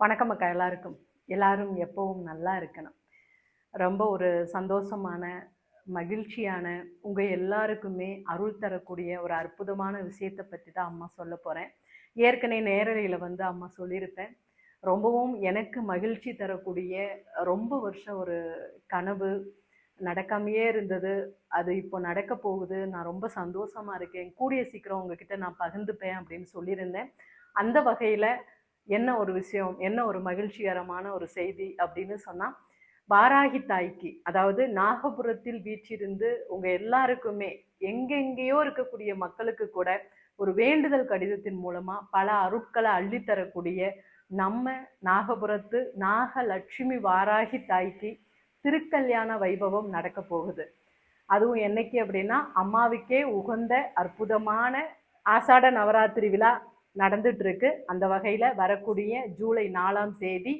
வணக்கம் அக்கா எல்லாருக்கும். எல்லாரும் எப்பவும் நல்லா இருக்கணும். ரொம்ப ஒரு சந்தோஷமான மகிழ்ச்சியான உங்கள் எல்லாருக்குமே அருள் தரக்கூடிய ஒரு அற்புதமான விஷயத்தை பற்றி தான் அம்மா சொல்ல போகிறேன் ஏற்கனவே நேரலையில் வந்து அம்மா சொல்லியிருப்பேன். ரொம்பவும் எனக்கு மகிழ்ச்சி தரக்கூடிய ரொம்ப வருஷம் ஒரு கனவு நடக்காமையே இருந்தது. அது இப்போ நடக்க போகுது. நான் ரொம்ப சந்தோஷமாக இருக்கேன். கூடிய சீக்கிரம் உங்ககிட்ட நான் பகிர்ந்துப்பேன் அப்படின்னு சொல்லியிருந்தேன். அந்த வகையில் என்ன ஒரு விஷயம் என்ன ஒரு மகிழ்ச்சிகரமான ஒரு செய்தி அப்படின்னு சொன்னால் வாராகி தாய்க்கு அதாவது நாகபுரத்தில் வீற்றிருந்து உங்கள் எல்லாருக்குமே எங்கெங்கேயோ இருக்கக்கூடிய மக்களுக்கு கூட ஒரு வேண்டுதல் கடிதத்தின் மூலமாக பல அருட்களை அள்ளித்தரக்கூடிய நம்ம நாகபுரத்து நாகலட்சுமி வாராகி தாய்க்கு திருக்கல்யாண வைபவம் நடக்க போகுது. அதுவும் என்னைக்கு அப்படின்னா அம்மாவுக்கே உகந்த அற்புதமான ஆசாட நவராத்திரி விழா நடந்துட்டு இருக்கு அந்த வகையில் வரக்கூடிய ஜூலை நாலாம் தேதி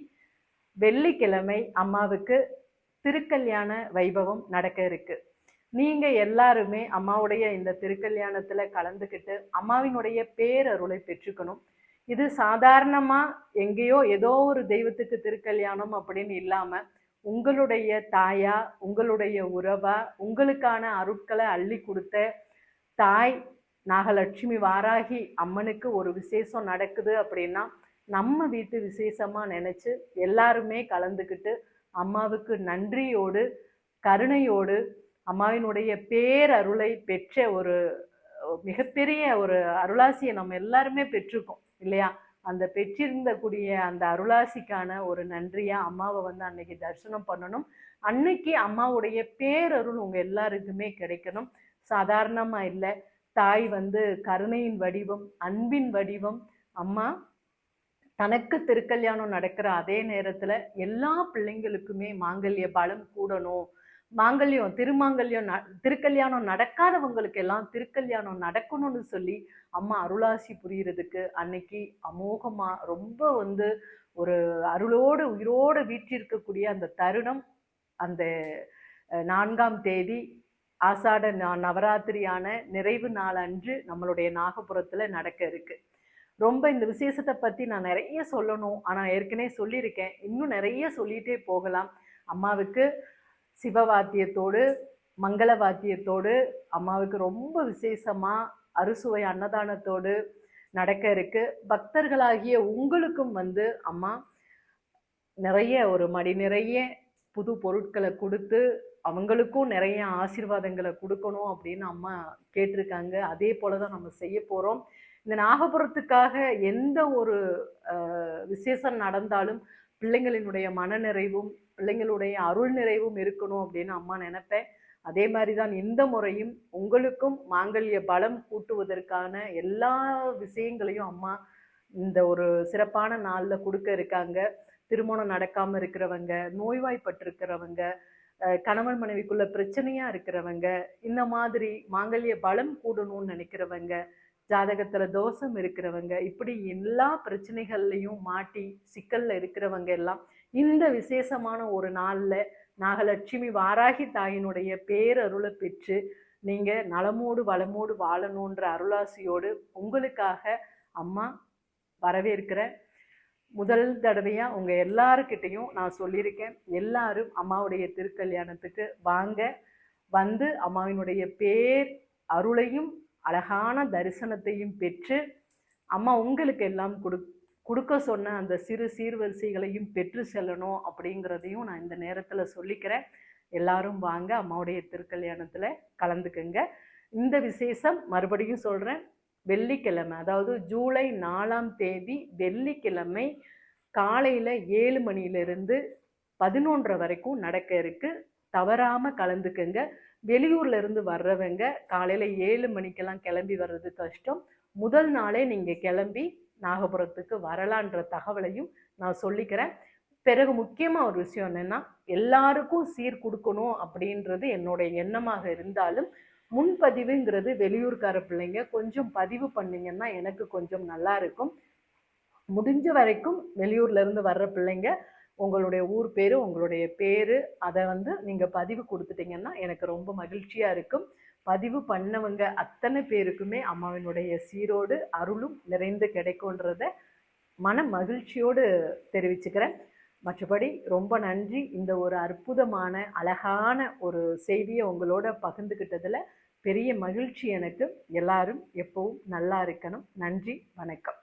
வெள்ளிக்கிழமை அம்மாவுக்கு திருக்கல்யாண வைபவம் நடக்க இருக்கு. நீங்க எல்லாருமே அம்மாவுடைய இந்த திருக்கல்யாணத்துல கலந்துக்கிட்டு அம்மாவினுடைய பேரருளை பெற்றுக்கணும். இது சாதாரணமா எங்கேயோ ஏதோ ஒரு தெய்வத்துக்கு திருக்கல்யாணம் அப்படின்னு இல்லாம உங்களுடைய தாயா உங்களுடைய உறவா உங்களுக்கான அருட்களை அள்ளி கொடுத்த தாய் நாகலட்சுமி வாராகி அம்மனுக்கு ஒரு விசேஷம் நடக்குது அப்படின்னா நம்ம வீட்டு விசேஷமாக நினச்சி எல்லாருமே கலந்துக்கிட்டு அம்மாவுக்கு நன்றியோடு கருணையோடு அம்மாவினுடைய பேரருளை பெற்ற ஒரு மிகப்பெரிய ஒரு அருளாசியை நம்ம எல்லாருமே பெற்றிருக்கோம் இல்லையா? அந்த பெற்றிருந்த கூடிய அந்த அருளாசிக்கான ஒரு நன்றியாக அம்மாவை வந்து அன்னைக்கு தரிசனம் பண்ணணும். அன்னைக்கு அம்மாவுடைய பேரருள் உங்கள் எல்லாருக்குமே கிடைக்கணும். சாதாரணமாக இல்லை. தாய் வந்து கருணையின் வடிவம் அன்பின் வடிவம். அம்மா தனக்கு திருக்கல்யாணம் நடக்கிற அதே நேரத்துல எல்லா பிள்ளைங்களுக்குமே மாங்கல்ய பலம் கூடணும். மாங்கல்யம் திருமாங்கல்யம் ந- திருக்கல்யாணம் நடக்காதவங்களுக்கு எல்லாம் திருக்கல்யாணம் நடக்கணும்னு சொல்லி அம்மா அருளாசி புரியறதுக்கு அன்னைக்கு அமோகமா ரொம்ப வந்து ஒரு அருளோடு உயிரோடு வீற்றிருக்கக்கூடிய அந்த தருணம் அந்த நான்காம் தேதி ஆசாட நவராத்திரியான நிறைவு நாள் அன்று நம்மளுடைய நாகபுரத்தில் நடக்க இருக்கு. ரொம்ப இந்த விசேஷத்தை பற்றி நான் நிறைய சொல்லணும். ஆனால் ஏற்கனவே சொல்லியிருக்கேன். இன்னும் நிறைய சொல்லிகிட்டே போகலாம். அம்மாவுக்கு சிவவாத்தியத்தோடு மங்கள வாத்தியத்தோடு அம்மாவுக்கு ரொம்ப விசேஷமாக அறுசுவை அன்னதானத்தோடு நடக்க இருக்கு. பக்தர்களாகிய உங்களுக்கும் வந்து அம்மா நிறைய ஒரு மடி நிறைய புது பொருட்களை கொடுத்து அவங்களுக்கும் நிறைய ஆசீர்வாதங்களை கொடுக்கணும் அப்படின்னு அம்மா கேட்டிருக்காங்க. அதே போல தான் நம்ம செய்ய போகிறோம் இந்த நாகபுரத்துக்காக எந்த ஒரு விசேஷம் நடந்தாலும் பிள்ளைங்களினுடைய மனநிறைவும் பிள்ளைங்களுடைய அருள் நிறைவும் இருக்கணும் அப்படின்னு அம்மா நினைப்பேன். அதே மாதிரி தான் இந்த முறையும் உங்களுக்கும் மாங்கல்ய பலம் கூட்டுவதற்கான எல்லா விஷயங்களையும் அம்மா இந்த ஒரு சிறப்பான நாளில் கொடுக்க இருக்காங்க. திருமணம் நடக்காமல் இருக்கிறவங்க நோய்வாய்ப்பட்டிருக்கிறவங்க கணவன் மனைவிக்குள்ள பிரச்சனையா இருக்கிறவங்க இந்த மாதிரி மாங்கல்ய பலம் கூடணும்னு நினைக்கிறவங்க ஜாதகத்துல தோஷம் இருக்கிறவங்க இப்படி எல்லா பிரச்சனைகள்லையும் மாட்டி சிக்கல்ல இருக்கிறவங்க எல்லாம் இந்த விசேஷமான ஒரு நாள்ல நாகலட்சுமி வாராகி தாயினுடைய பேரருளை பெற்று நீங்க நலமோடு வளமோடு வாழணுன்ற அருளாசியோடு உங்களுக்காக அம்மா வரவேற்கிற முதல் தடவையாக உங்கள் எல்லாருக்கிட்டேயும் நான் சொல்லியிருக்கேன். எல்லாரும் அம்மாவுடைய திருக்கல்யாணத்துக்கு வாங்க. வந்து அம்மாவினுடைய பேர் அருளையும் அழகான தரிசனத்தையும் பெற்று அம்மா உங்களுக்கு எல்லாம் கொடு கொடுக்க சொன்ன அந்த சிறு சீர்வரிசைகளையும் பெற்று செல்லணும் அப்படிங்கிறதையும் நான் இந்த நேரத்தில் சொல்லிக்கிறேன். எல்லாரும் வாங்க அம்மாவுடைய திருக்கல்யாணத்தில் கலந்துக்குங்க. இந்த விசேஷம் மறுபடியும் சொல்கிறேன் வெள்ளிக்கிழமை அதாவது ஜூலை நாலாம் தேதி வெள்ளிக்கிழமை காலையில் ஏழு மணியிலிருந்து பதினொன்றரை வரைக்கும் நடக்க இருக்கு. தவறாமல் கலந்துக்குங்க. வெளியூர்ல இருந்து வர்றவங்க காலையில் ஏழு மணிக்கெல்லாம் கிளம்பி வர்றது கஷ்டம். முதல் நாளே நீங்கள் கிளம்பி நாகபுரத்துக்கு வரலான்ற தகவலையும் நான் சொல்லிக்கிறேன். பிறகு முக்கியமா ஒரு விஷயம் என்னன்னா எல்லாருக்கும் சீர் கொடுக்கணும் அப்படின்றது என்னுடைய எண்ணமாக இருந்தாலும் முன்பதிவுங்கிறது வெளியூர்கார பிள்ளைங்க கொஞ்சம் பதிவு பண்ணிங்கன்னா எனக்கு கொஞ்சம் நல்லா இருக்கும். முடிஞ்ச வரைக்கும் வெளியூர்ல இருந்து வர்ற பிள்ளைங்க உங்களுடைய ஊர் பேர் உங்களுடைய பேர் அதை வந்து நீங்கள் பதிவு கொடுத்துட்டீங்கன்னா எனக்கு ரொம்ப மகிழ்ச்சியாக இருக்கும். பதிவு பண்ணவங்க அத்தனை பேருக்குமே அம்மாவினுடைய சீரோடு அருளும் நிறைந்து கிடைக்கும்ன்றத மன மகிழ்ச்சியோடு தெரிவிச்சுக்கிறேன். மற்றபடி ரொம்ப நன்றி. இந்த ஒரு அற்புதமான அழகான ஒரு செய்தியை உங்களோட பகிர்ந்துக்கிட்டதில் பெரிய மகிழ்ச்சி எனக்கு. எல்லாரும் எப்பவும் நல்லா இருக்கணும். நன்றி வணக்கம்.